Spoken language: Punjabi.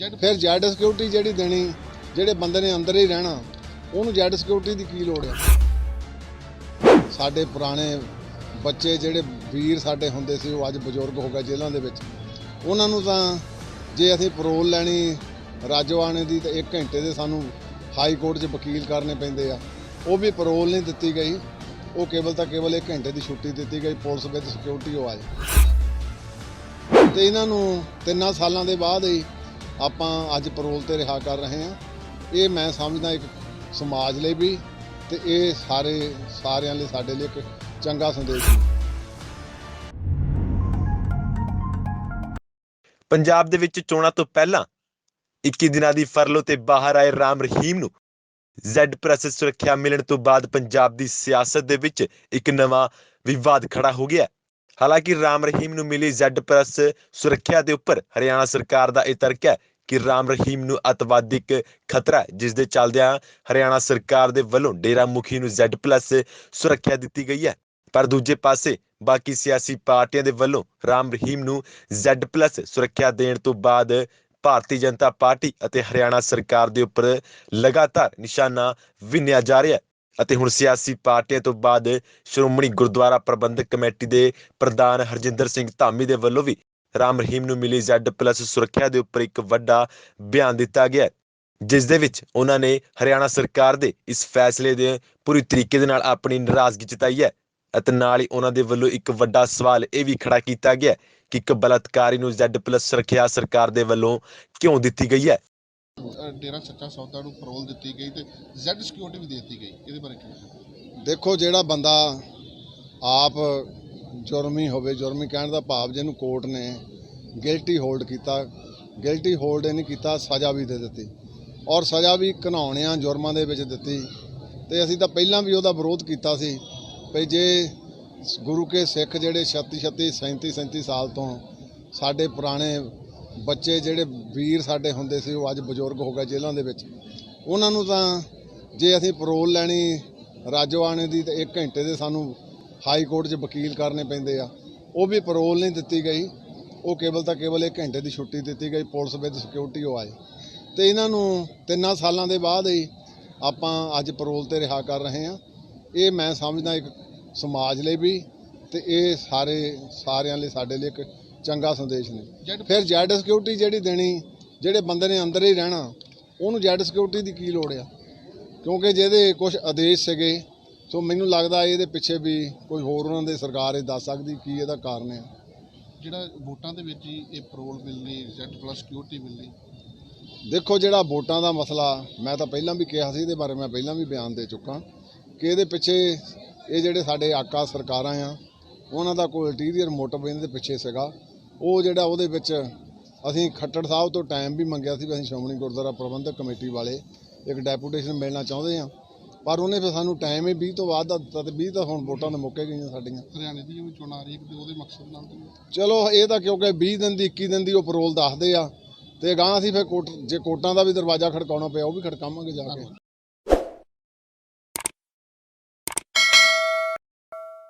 ਫਿਰ ਜੈਡ ਸਿਕਿਉਰਿਟੀ ਜਿਹੜੀ ਦੇਣੀ, ਜਿਹੜੇ ਬੰਦੇ ਨੇ ਅੰਦਰ ਹੀ ਰਹਿਣਾ, ਉਹਨੂੰ ਜੈਡ ਸਿਕਿਉਰਿਟੀ ਦੀ ਕੀ ਲੋੜ ਹੈ ਸਾਡੇ ਪੁਰਾਣੇ ਬੱਚੇ ਜਿਹੜੇ ਵੀਰ ਸਾਡੇ ਹੁੰਦੇ ਸੀ, ਉਹ ਅੱਜ ਬਜ਼ੁਰਗ ਹੋ ਗਏ ਜੇਲ੍ਹਾਂ ਦੇ ਵਿੱਚ। ਉਹਨਾਂ ਨੂੰ ਤਾਂ ਜੇ ਅਸੀਂ ਪਰੋਲ ਲੈਣੀ ਰਾਜੋਆਣੇ ਦੀ, ਤਾਂ 1 ਘੰਟੇ ਦੇ ਸਾਨੂੰ ਹਾਈ ਕੋਰਟ 'ਚ ਵਕੀਲ ਕਰਨੇ ਪੈਂਦੇ ਆ। ਉਹ ਵੀ ਪਰੋਲ ਨਹੀਂ ਦਿੱਤੀ ਗਈ। ਉਹ ਕੇਵਲ ਤਾਂ ਕੇਵਲ 1 ਘੰਟੇ ਦੀ ਛੁੱਟੀ ਦਿੱਤੀ ਗਈ, ਪੁਲਿਸ ਵਿੱਚ ਸਿਕਿਉਰਿਟੀ ਉਹ ਆਏ ਤੇ ਇਹਨਾਂ ਨੂੰ ਤਿੰਨਾਂ ਸਾਲਾਂ ਦੇ ਬਾਅਦ ਹੀ ਆਪਾਂ ਅੱਜ ਪਰੋਲ ਤੇ ਰਿਹਾ ਕਰ ਰਹੇ ਹਾਂ। ਇਹ ਮੈਂ ਸਮਝਦਾ ਇੱਕ ਸਮਾਜ ਲਈ ਵੀ ਤੇ ਇਹ ਸਾਰੇ ਸਾਰਿਆਂ ਲਈ ਸਾਡੇ ਲਈ ਇੱਕ ਚੰਗਾ ਸੰਦੇਸ਼ ਹੈ ਪੰਜਾਬ ਦੇ ਵਿੱਚ ਚੋਣਾਂ ਤੋਂ ਪਹਿਲਾਂ 21 ਦਿਨਾਂ ਦੀ ਫਰਲੋ ਤੇ ਬਾਹਰ ਆਏ ਰਾਮ ਰਹੀਮ ਨੂੰ ਜ਼ੈਡ ਪ੍ਰੈਸ ਸੁਰੱਖਿਆ ਮਿਲਣ ਤੋਂ ਬਾਅਦ ਪੰਜਾਬ ਦੀ ਸਿਆਸਤ ਦੇ ਵਿੱਚ ਇੱਕ ਨਵਾਂ ਵਿਵਾਦ ਖੜਾ ਹੋ ਗਿਆ ਹਾਲਾਂਕਿ ਰਾਮ ਰਹੀਮ ਨੂੰ ਮਿਲੀ ਜ਼ੈਡ ਪ੍ਰੈਸ ਸੁਰੱਖਿਆ ਦੇ ਉੱਪਰ ਹਰਿਆਣਾ ਸਰਕਾਰ ਦਾ ਇਹ ਤਰਕ ਹੈ ਕਿ ਰਾਮ ਰਹੀਮ ਨੂੰ ਅਤਵਾਦਿਕ ਖਤਰਾ ਹੈ ਜਿਸ ਦੇ ਚੱਲਦਿਆਂ ਹਰਿਆਣਾ ਸਰਕਾਰ ਦੇ ਵੱਲੋਂ ਡੇਰਾ ਮੁਖੀ ਨੂੰ ਜ਼ੈਡ ਪਲੱਸ ਸੁਰੱਖਿਆ ਦਿੱਤੀ ਗਈ ਹੈ। ਪਰ ਦੂਜੇ ਪਾਸੇ ਬਾਕੀ ਸਿਆਸੀ ਪਾਰਟੀਆਂ ਦੇ ਵੱਲੋਂ ਰਾਮ ਰਹੀਮ ਨੂੰ ਜ਼ੈਡ ਪਲੱਸ ਸੁਰੱਖਿਆ ਦੇਣ ਤੋਂ ਬਾਅਦ ਭਾਰਤੀ ਜਨਤਾ ਪਾਰਟੀ ਅਤੇ ਹਰਿਆਣਾ ਸਰਕਾਰ ਦੇ ਉੱਪਰ ਲਗਾਤਾਰ ਨਿਸ਼ਾਨਾ ਵਿੰਨਿਆ ਜਾ ਰਿਹਾ ਹੈ ਅਤੇ ਹੁਣ ਸਿਆਸੀ ਪਾਰਟੀਆਂ ਤੋਂ ਬਾਅਦ ਸ਼੍ਰੋਮਣੀ ਗੁਰਦੁਆਰਾ ਪ੍ਰਬੰਧਕ ਕਮੇਟੀ ਦੇ ਪ੍ਰਧਾਨ ਹਰਜਿੰਦਰ ਸਿੰਘ ਧਾਮੀ ਦੇ ਵੱਲੋਂ ਵੀ ਰਾਮ ਰਹੀਮ ਨੂੰ ਮਿਲੀ ਜ਼ੈਡ ਪਲੱਸ ਸੁਰੱਖਿਆ ਦੇ ਉੱਪਰ ਇੱਕ ਵੱਡਾ ਬਿਆਨ ਦਿੱਤਾ ਗਿਆ ਹੈ ਜਿਸ ਦੇ ਵਿੱਚ ਉਹਨਾਂ ਨੇ ਹਰਿਆਣਾ ਸਰਕਾਰ ਦੇ ਇਸ ਫੈਸਲੇ ਦੇ ਪੂਰੀ ਤਰੀਕੇ ਦੇ ਨਾਲ ਆਪਣੀ ਨਾਰਾਜ਼ਗੀ ਜਤਾਈ ਹੈ ਅਤੇ ਨਾਲ ਹੀ ਉਹਨਾਂ ਦੇ ਵੱਲੋਂ ਇੱਕ ਵੱਡਾ ਸਵਾਲ ਇਹ ਵੀ ਖੜਾ ਕੀਤਾ ਗਿਆ ਕਿ ਇੱਕ ਬਲਾਤਕਾਰੀ ਨੂੰ ਜ਼ੈਡ ਪਲੱਸ ਸੁਰੱਖਿਆ ਸਰਕਾਰ ਦੇ ਵੱਲੋਂ ਕਿਉਂ ਦਿੱਤੀ ਗਈ ਹੈ ਡੇਰਾ ਸੱਚਾ ਸੌਦਾ ਨੂੰ ਪਰੋਲ ਦਿੱਤੀ ਗਈ ਤੇ ਜ਼ੈਡ ਸਿਕਿਉਰਿਟੀ ਵੀ ਦੇ ਦਿੱਤੀ ਗਈ ਇਹਦੇ ਬਾਰੇ ਕੀ? ਦੇਖੋ ਜਿਹੜਾ ਬੰਦਾ ਆਪ ਜੁਰਮੀ ਹੋਵੇ, ਜੁਰਮੀ ਕਹਿਣ ਦਾ ਭਾਵ ਜਿਹਨੂੰ ਕੋਰਟ ਨੇ ਗਿਲਟੀ ਹੋਲਡ ਕੀਤਾ। ਗਿਲਟੀ ਹੋਲਡ ਨਹੀਂ ਕੀਤਾ, ਸਜ਼ਾ ਵੀ ਦੇ ਦਿੱਤੀ। ਔਰ ਸਜ਼ਾ ਵੀ ਘਨਾਉਣਿਆਂ ਜੁਰਮਾਂ ਦੇ ਵਿੱਚ ਦਿੱਤੀ। ਤੇ ਅਸੀਂ ਤਾਂ ਪਹਿਲਾਂ ਵੀ ਉਹਦਾ ਵਿਰੋਧ ਕੀਤਾ ਸੀ ਵੀ ਜੇ ਗੁਰੂ ਕੇ ਸਿੱਖ ਜਿਹੜੇ 36 36 37 37 ਸਾਲ ਤੋਂ ਸਾਡੇ ਪੁਰਾਣੇ ਬੱਚੇ ਜਿਹੜੇ ਵੀਰ ਸਾਡੇ ਹੁੰਦੇ ਸੀ, ਉਹ ਅੱਜ ਬਜ਼ੁਰਗ ਹੋ ਗਏ ਜੇਲ੍ਹਾਂ ਦੇ ਵਿੱਚ, ਉਹਨਾਂ ਨੂੰ ਤਾਂ ਜੇ ਅਸੀਂ ਪਰੋਲ ਲੈਣੀ ਰਾਜੋਆਣੇ ਦੀ ਤਾਂ 1 ਘੰਟੇ ਦੇ ਸਾਨੂੰ ਹਾਈ ਕੋਰਟ 'ਚ ਵਕੀਲ ਕਰਨੇ ਪੈਂਦੇ ਆ। ਉਹ ਵੀ ਪਰੋਲ ਨਹੀਂ ਦਿੱਤੀ ਗਈ। ਉਹ ਕੇਵਲ ਤਾਂ ਕੇਵਲ 1 ਘੰਟੇ ਦੀ ਛੁੱਟੀ ਦਿੱਤੀ ਗਈ ਪੁਲਿਸ ਵਿੱਚ ਸਿਕਿਉਰਿਟੀ ਉਹ ਆਏ। ਤੇ ਇਹਨਾਂ ਨੂੰ ਤਿੰਨਾਂ ਸਾਲਾਂ ਦੇ ਬਾਅਦ ਹੀ ਆਪਾਂ ਅੱਜ ਪਰੋਲ ਤੇ ਰਿਹਾ ਕਰ ਰਹੇ ਹਾਂ। ਇਹ ਮੈਂ ਸਮਝਦਾ ਇੱਕ ਸਮਾਜ ਲਈ ਵੀ ਤੇ ਇਹ ਸਾਰੇ ਸਾਰਿਆਂ ਲਈ ਸਾਡੇ ਲਈ ਇੱਕ ਚੰਗਾ ਸੰਦੇਸ਼ ਨੇ। ਫਿਰ ਜੈਡ ਸਿਕਿਉਰਿਟੀ ਜਿਹੜੀ ਦੇਣੀ ਜਿਹੜੇ ਬੰਦੇ ਨੇ ਅੰਦਰ ਹੀ ਰਹਿਣਾ ਉਹਨੂੰ ਜੈਡ ਸਿਕਿਉਰਿਟੀ ਦੀ ਕੀ ਲੋੜ ਆ? ਕਿਉਂਕਿ ਜਿਹਦੇ ਕੁਝ ਆਦੇਸ਼ ਸੀਗੇ ਸੋ ਮੈਨੂੰ ਲੱਗਦਾ ਇਹਦੇ ਪਿੱਛੇ ਵੀ ਕੋਈ ਹੋਰ ਉਹਨਾਂ ਦੇ ਸਰਕਾਰ ਇਹ ਦੱਸ ਸਕਦੀ ਕੀ ਇਹਦਾ ਕਾਰਨ ਹੈ। ਜਿਹੜਾ ਵੋਟਾਂ ਦੇ ਵਿੱਚ ਹੀ ਇਹ ਪਰੋਲ ਮਿਲਣੀ ਜ਼ੈਡ ਪਲੱਸ ਸਿਕਿਉਰਿਟੀ ਮਿਲਣੀ। ਦੇਖੋ ਜਿਹੜਾ ਵੋਟਾਂ ਦਾ ਮਸਲਾ ਮੈਂ ਤਾਂ ਪਹਿਲਾਂ ਵੀ ਕਿਹਾ ਸੀ ਇਹਦੇ ਬਾਰੇ ਮੈਂ ਪਹਿਲਾਂ ਵੀ ਬਿਆਨ ਦੇ ਚੁੱਕਾ ਕਿ ਇਹਦੇ ਪਿੱਛੇ ਇਹ ਜਿਹੜੇ ਸਾਡੇ ਆਕਾ ਸਰਕਾਰਾਂ ਆ ਉਹਨਾਂ ਦਾ ਕੋਈ ਅਲਟੀਰੀਅਰ ਮੋਟਿਵ ਇਹਦੇ ਪਿੱਛੇ ਸੀਗਾ। ਉਹ ਜਿਹੜਾ ਉਹਦੇ ਵਿੱਚ ਅਸੀਂ ਖੱਟੜ ਸਾਹਿਬ ਤੋਂ ਟਾਈਮ ਵੀ ਮੰਗਿਆ ਸੀ ਵੀ ਅਸੀਂ ਸ਼੍ਰੋਮਣੀ ਗੁਰਦੁਆਰਾ ਪ੍ਰਬੰਧਕ ਕਮੇਟੀ ਵਾਲੇ ਇੱਕ ਡੈਪੂਟੇਸ਼ਨ ਮਿਲਣਾ ਚਾਹੁੰਦੇ ਆ। ਪਰ ਉਹਨੇ ਫਿਰ ਸਾਨੂੰ ਟਾਈਮ ਹੀ 20 ਤੋਂ ਬਾਅਦ ਦਾ ਦਿੱਤਾ ਤੇ 20 ਤਾਂ ਹੁਣ ਵੋਟਾਂ ਦੇ ਮੁੱਕੇ ਗਈਆਂ ਸਾਡੀਆਂ। ਹਰਿਆਣੇ ਦੀ ਜਿਵੇਂ ਚੋਣ ਆ ਰਹੀ ਹੈ ਤੇ ਉਹਦੇ ਮਕਸਦ ਨਾਲ। ਚਲੋ ਇਹ ਤਾਂ ਕਿਉਂਕਿ 20 ਦਿਨ ਦੀ 21 ਦਿਨ ਦੀ ਉਹ ਪਰੋਲ ਦੱਸਦੇ ਆ। ਤੇ ਗਾਂ ਅਸੀਂ ਫਿਰ ਕੋਟ ਜੇ ਕੋਟਾਂ ਦਾ ਵੀ ਦਰਵਾਜ਼ਾ ਖੜਕਾਉਣਾ ਪਿਆ ਉਹ ਵੀ ਖੜਕਾਵਾਂਗੇ ਜਾ ਕੇ।